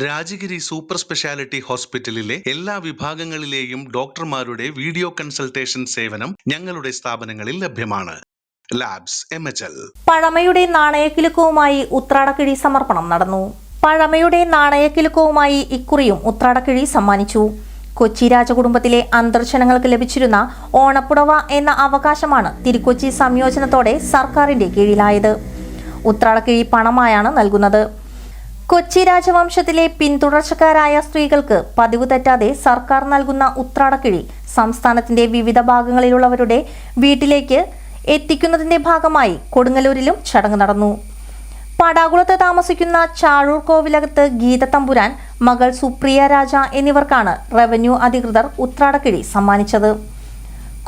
Rajagiri super speciality ഹോസ്പിറ്റലിലെ എല്ലാ വിഭാഗങ്ങളിലെയും ഡോക്ടർമാരുടെ വീഡിയോ കൺസൾട്ടേഷൻ സേവനം ഞങ്ങളുടെ സ്ഥാപനങ്ങളിൽ ലഭ്യമാണ്. Labs M H L. പഴമയുടെ നാണയക്കിലുക്കവുമായി ഉത്രാടക്കിഴി സമർപ്പണം നടന്നു. പഴമയുടെ നാണയക്കിലുക്കവുമായി ഇക്കുറിയും ഉത്രാടക്കിഴി സമ്മാനിച്ചു. കൊച്ചി രാജകുടുംബത്തിലെ അന്തർജനങ്ങൾക്ക് ലഭിച്ചിരുന്ന ഓണപ്പുടവ എന്ന അവകാശമാണ് തിരുക്കൊച്ചി സംയോജനത്തോടെ സർക്കാരിന്റെ കീഴിലായത്. ഉത്രാടക്കിഴി പണമായാണ് നൽകുന്നത്. കൊച്ചി രാജവംശത്തിലെ പിന്തുടർച്ചക്കാരായ സ്ത്രീകൾക്ക് പതിവ് തെറ്റാതെ സർക്കാർ നൽകുന്ന ഉത്രാടക്കിഴി സംസ്ഥാനത്തിന്റെ വിവിധ ഭാഗങ്ങളിലുള്ളവരുടെ വീട്ടിലേക്ക് എത്തിക്കുന്നതിന്റെ ഭാഗമായി കൊടുങ്ങല്ലൂരിലും ചടങ്ങ് നടന്നു. പടാകുളത്ത് താമസിക്കുന്ന ചാഴൂർ കോവിലകത്ത് ഗീത തമ്പുരാൻ മകൾ സുപ്രിയ രാജ എന്നിവർക്കാണ് റവന്യൂ അധികൃതർ ഉത്രാടക്കിഴി സമ്മാനിച്ചത്.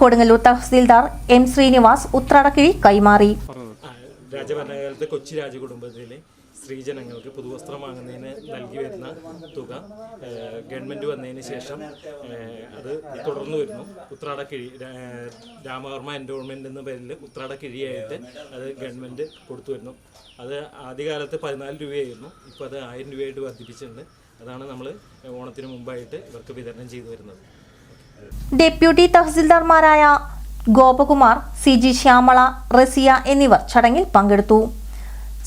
കൊടുങ്ങല്ലൂർ തഹസീൽദാർ എം ശ്രീനിവാസ് ഉത്രാടക്കിഴി കൈമാറി. രാജഭരണകാലത്ത് കൊച്ചി രാജകുടുംബത്തിലെ സ്ത്രീജനങ്ങൾക്ക് പുതുവസ്ത്രം വാങ്ങുന്നതിന് നൽകി വരുന്ന തുക ഗവൺമെന്റ് വന്നതിന് ശേഷം അത് തുടർന്നു വരുന്നു. ഉത്രാട കിഴി രാമവർമ്മ എൻഡോൾമെന്റ് എന്ന പേരിൽ ഉത്രാട കിഴിയായിട്ട് അത് ഗവൺമെന്റ് കൊടുത്തു വരുന്നു. അത് ആദ്യകാലത്ത് പതിനാല് രൂപയായിരുന്നു. ഇപ്പോൾ അത് ആയിരം രൂപയായിട്ട് വർദ്ധിപ്പിച്ചിട്ടുണ്ട്. അതാണ് നമ്മൾ ഓണത്തിന് മുമ്പായിട്ട് ഇവർക്ക് വിതരണം ചെയ്തു വരുന്നത്. ഡെപ്യൂട്ടി തഹസിൽദാർമാരായ ഗോപകുമാർ സി ജി ശ്യാമള റസിയ എന്നിവർ ചടങ്ങിൽ പങ്കെടുത്തു.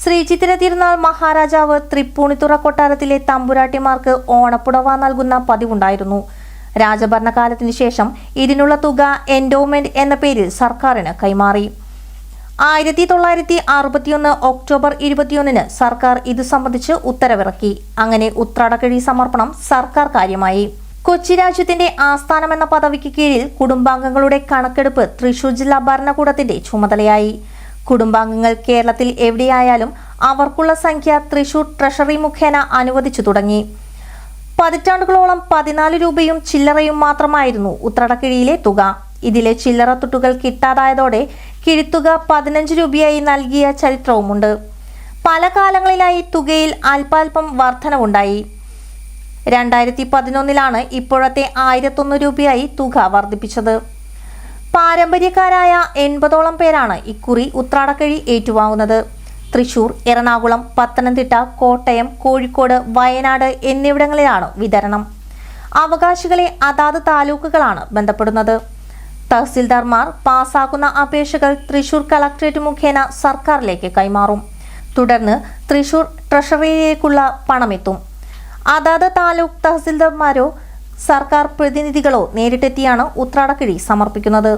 ശ്രീ ചിത്തിര തിരുനാൾ മഹാരാജാവ് തൃപ്പൂണിത്തുറ കൊട്ടാരത്തിലെ തമ്പുരാട്ടിമാർക്ക് ഓണപ്പുടവ നൽകുന്ന പതിവുണ്ടായിരുന്നു. രാജഭരണകാലത്തിന് ശേഷം ഇതിനുള്ള തുക എൻഡോമെന്റ് എന്ന പേരിൽ സർക്കാരിന് കൈമാറി. ആയിരത്തി തൊള്ളായിരത്തി അറുപത്തിയൊന്ന് ഒക്ടോബർ ഇരുപത്തിയൊന്നിന് സർക്കാർ ഇത് സംബന്ധിച്ച് ഉത്തരവിറക്കി. അങ്ങനെ ഉത്രാടക്കിഴി സമർപ്പണം സർക്കാർ കാര്യമായി. കൊച്ചി രാജ്യത്തിന്റെ ആസ്ഥാനമെന്ന പദവിക്ക് കീഴിൽ കുടുംബാംഗങ്ങളുടെ കണക്കെടുപ്പ് തൃശൂർ ജില്ലാ ഭരണകൂടത്തിന്റെ ചുമതലയായി. കുടുംബാംഗങ്ങൾ കേരളത്തിൽ എവിടെയായാലും അവർക്കുള്ള സംഖ്യ തൃശൂർ ട്രഷറി മുഖേന അനുവദിച്ചു തുടങ്ങി. പതിറ്റാണ്ടുകളോളം പതിനാല് രൂപയും ചില്ലറയും മാത്രമായിരുന്നു ഉത്രടക്കിഴിയിലെ തുക. ഇതിലെ ചില്ലറ തുട്ടുകൾ കിട്ടാതായതോടെ കിഴിത്തുക പതിനഞ്ച് രൂപയായി നൽകിയ ചരിത്രവുമുണ്ട്. പല കാലങ്ങളിലായി തുകയിൽ അല്പാൽപം വർധനവുണ്ടായി. രണ്ടായിരത്തി പതിനൊന്നിലാണ് ഇപ്പോഴത്തെ ആയിരത്തൊന്ന് രൂപയായി തുക വർദ്ധിപ്പിച്ചത്. പാരമ്പര്യക്കാരായ എൺപതോളം പേരാണ് ഇക്കുറി ഉത്രാടക്കഴി ഏറ്റുവാങ്ങുന്നത്. തൃശൂർ എറണാകുളം പത്തനംതിട്ട കോട്ടയം കോഴിക്കോട് വയനാട് എന്നിവിടങ്ങളിലാണ് വിതരണം. അവകാശികളെ അതാത് താലൂക്കുകളാണ് ബന്ധപ്പെടുന്നത്. തഹസിൽദാർമാർ പാസാക്കുന്ന അപേക്ഷകൾ തൃശൂർ കളക്ടറേറ്റ് മുഖേന സർക്കാരിലേക്ക് കൈമാറും. തുടർന്ന് തൃശൂർ ട്രഷറിയിലേക്കുള്ള പണമെത്തും. അതാത് താലൂക്ക് തഹസിൽദാർമാരോ സർക്കാർ പ്രതിനിധികളോ നേരിട്ടെത്തിയാണ് ഉത്രാടക്കിഴി സമർപ്പിക്കുന്നത്.